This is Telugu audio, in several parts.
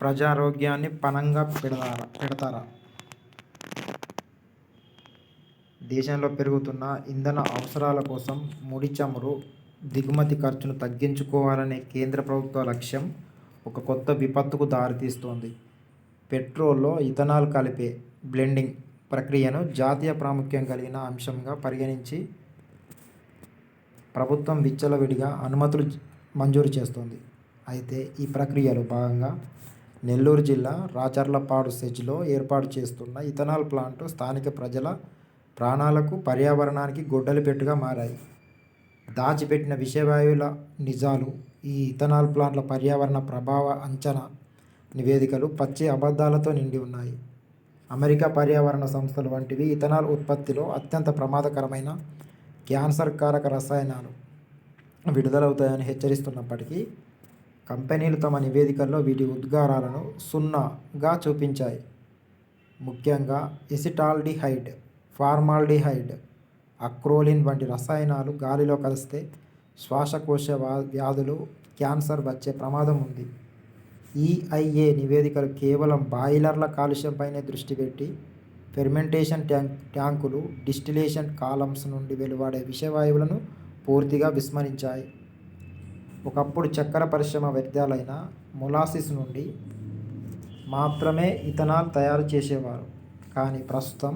ప్రజారోగ్యాన్ని పణంగా పెడతారా పెడతారా? దేశంలో పెరుగుతున్న ఇంధన అవసరాల కోసం ముడి చమురు దిగుమతి ఖర్చును తగ్గించుకోవాలనే కేంద్ర ప్రభుత్వ లక్ష్యం ఒక కొత్త విపత్తుకు దారితీస్తోంది. పెట్రోల్లో ఇథనాల్ కలిపే బ్లెండింగ్ ప్రక్రియను జాతీయ ప్రాముఖ్యం కలిగిన అంశంగా పరిగణించి ప్రభుత్వం విచ్చలవిడిగా అనుమతులు మంజూరు చేస్తోంది. అయితే ఈ ప్రక్రియలో భాగంగా నెల్లూరు జిల్లా రాచర్లపాడు సెజ్లో ఏర్పాటు చేస్తున్న ఇథనాల్ ప్లాంటు స్థానిక ప్రజల ప్రాణాలకు పర్యావరణానికి గొడ్డలిపెట్టుగా మారాయి. దాచిపెట్టిన విషవాయువుల నిజాలు ఈ ఇథనాల్ ప్లాంట్ల పర్యావరణ ప్రభావ అంచనా నివేదికలు పచ్చి అబద్ధాలతో నిండి ఉన్నాయి. అమెరికా పర్యావరణ సంస్థలు వంటివి ఇథనాల్ ఉత్పత్తిలో అత్యంత ప్రమాదకరమైన క్యాన్సర్ కారక రసాయనాలు విడుదలవుతాయని హెచ్చరిస్తున్నప్పటికీ కంపెనీలు తమ నివేదికల్లో వీటి ఉద్గారాలను సున్నాగా చూపించాయి. ముఖ్యంగా ఎసిటాల్డిహైడ్ ఫార్మాల్డిహైడ్ అక్రోలిన్ వంటి రసాయనాలు గాలిలో కలిస్తే శ్వాసకోశ వ్యా- వ్యాధులు క్యాన్సర్ వచ్చే ప్రమాదం ఉంది. ఈఐఏ నివేదికలు కేవలం బాయిలర్ల కాలుష్యంపైనే దృష్టి పెట్టి ఫెర్మెంటేషన్ ట్యాంక్ ట్యాంకులు డిస్టిలేషన్ కాలమ్స్ నుండి వెలువడే విషవాయువులను పూర్తిగా విస్మరించాయి. ఒకప్పుడు చక్కెర పరిశ్రమ వ్యర్థాలైన మొలాసిస్ నుండి మాత్రమే ఇథనాల్ తయారు చేసేవారు. కానీ ప్రస్తుతం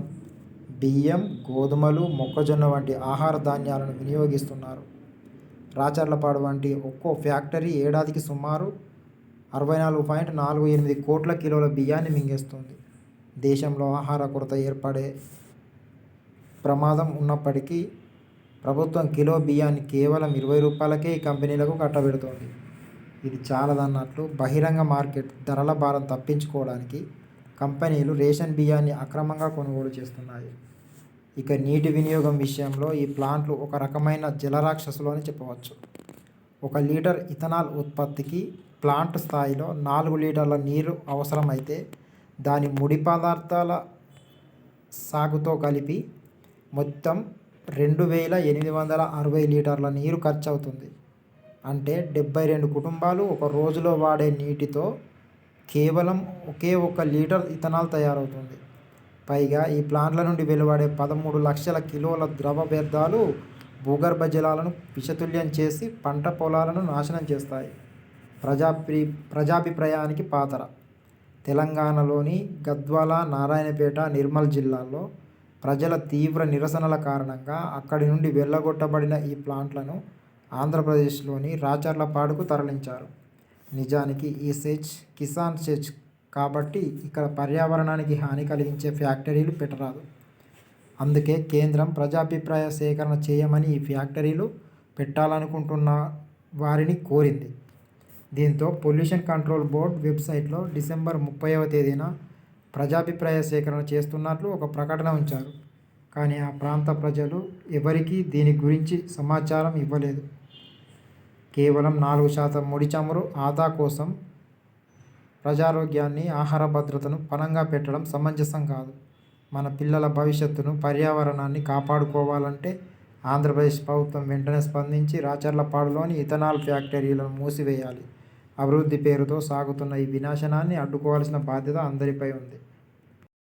బియ్యం గోధుమలు మొక్కజొన్న వంటి ఆహార ధాన్యాలను వినియోగిస్తున్నారు. రాచర్లపాడు వంటి ఒక్కో ఫ్యాక్టరీ ఏడాదికి సుమారు అరవై నాలుగు పాయింట్ నాలుగు ఎనిమిది కోట్ల కిలోల బియ్యాన్ని మింగేస్తుంది. దేశంలో ఆహార కొరత ఏర్పడే ప్రమాదం ఉన్నప్పటికీ ప్రభుత్వం కిలో బియ్యాన్ని కేవలం ఇరవై రూపాయలకే ఈ కంపెనీలకు కట్టబెడుతోంది. ఇది చాలదన్నట్లు బహిరంగ మార్కెట్ ధరల భారం తప్పించుకోవడానికి కంపెనీలు రేషన్ బియ్యాన్ని అక్రమంగా కొనుగోలు చేస్తున్నాయి. ఇక నీటి వినియోగం విషయంలో ఈ ప్లాంట్లు ఒక రకమైన జలరాక్షసులు అని చెప్పవచ్చు. ఒక లీటర్ ఇథనాల్ ఉత్పత్తికి ప్లాంట్ స్థాయిలో నాలుగు లీటర్ల నీరు అవసరమైతే దాని ముడి పదార్థాల సాగుతో కలిపి మొత్తం రెండు వేల ఎనిమిది వందల అరవై లీటర్ల నీరు ఖర్చు అవుతుంది అంటే డెబ్బై రెండు కుటుంబాలు ఒక రోజులో వాడే నీటితో కేవలం ఒకే ఒక్క లీటర్ ఇథనాల్ తయారవుతుంది. పైగా ఈ ప్లాంట్ల నుండి వెలువడే పదమూడు లక్షల కిలోల ద్రవ వ్యర్థాలు భూగర్భ జలాలను విషతుల్యం చేసి పంట పొలాలను నాశనం చేస్తాయి. ప్రజాప్రి ప్రజాభిప్రాయానికి పాతర. తెలంగాణలోని గద్వాల నారాయణపేట నిర్మల్ జిల్లాల్లో ప్రజల తీవ్ర నిరసనల కారణంగా అక్కడి నుండి వెళ్ళగొట్టబడిన ఈ ప్లాంట్లను ఆంధ్రప్రదేశ్లోని రాచర్లపాడుకు తరలించారు. నిజానికి ఈ సెచ్ కిసాన్ సెచ్ కాబట్టి ఇక్కడ పర్యావరణానికి హాని కలిగించే ఫ్యాక్టరీలు పెట్టరాదు. అందుకే కేంద్రం ప్రజాభిప్రాయ సేకరణ చేయమని ఈ ఫ్యాక్టరీలు పెట్టాలనుకుంటున్న వారిని కోరింది. దీంతో పొల్యూషన్ కంట్రోల్ బోర్డ్ వెబ్సైట్లో డిసెంబర్ ముప్పైవ తేదీన ప్రజాభిప్రాయ సేకరణ చేస్తున్నట్లు ఒక ప్రకటన ఉంచారు. కానీ ఆ ప్రాంత ప్రజలు ఎవరికీ దీని గురించి సమాచారం ఇవ్వలేదు. కేవలం నాలుగు శాతం ముడి చమురు ఆదా కోసం ప్రజారోగ్యాన్ని ఆహార భద్రతను పణంగా పెట్టడం సమంజసం కాదు. మన పిల్లల భవిష్యత్తును పర్యావరణాన్ని కాపాడుకోవాలంటే ఆంధ్రప్రదేశ్ ప్రభుత్వం వెంటనే స్పందించి రాచర్లపాడులోని ఇథనాల్ ఫ్యాక్టరీలను మూసివేయాలి. అభివృద్ధి పేరుతో సాగుతున్న ఈ వినాశనాన్ని అడ్డుకోవాల్సిన బాధ్యత అందరిపై ఉంది.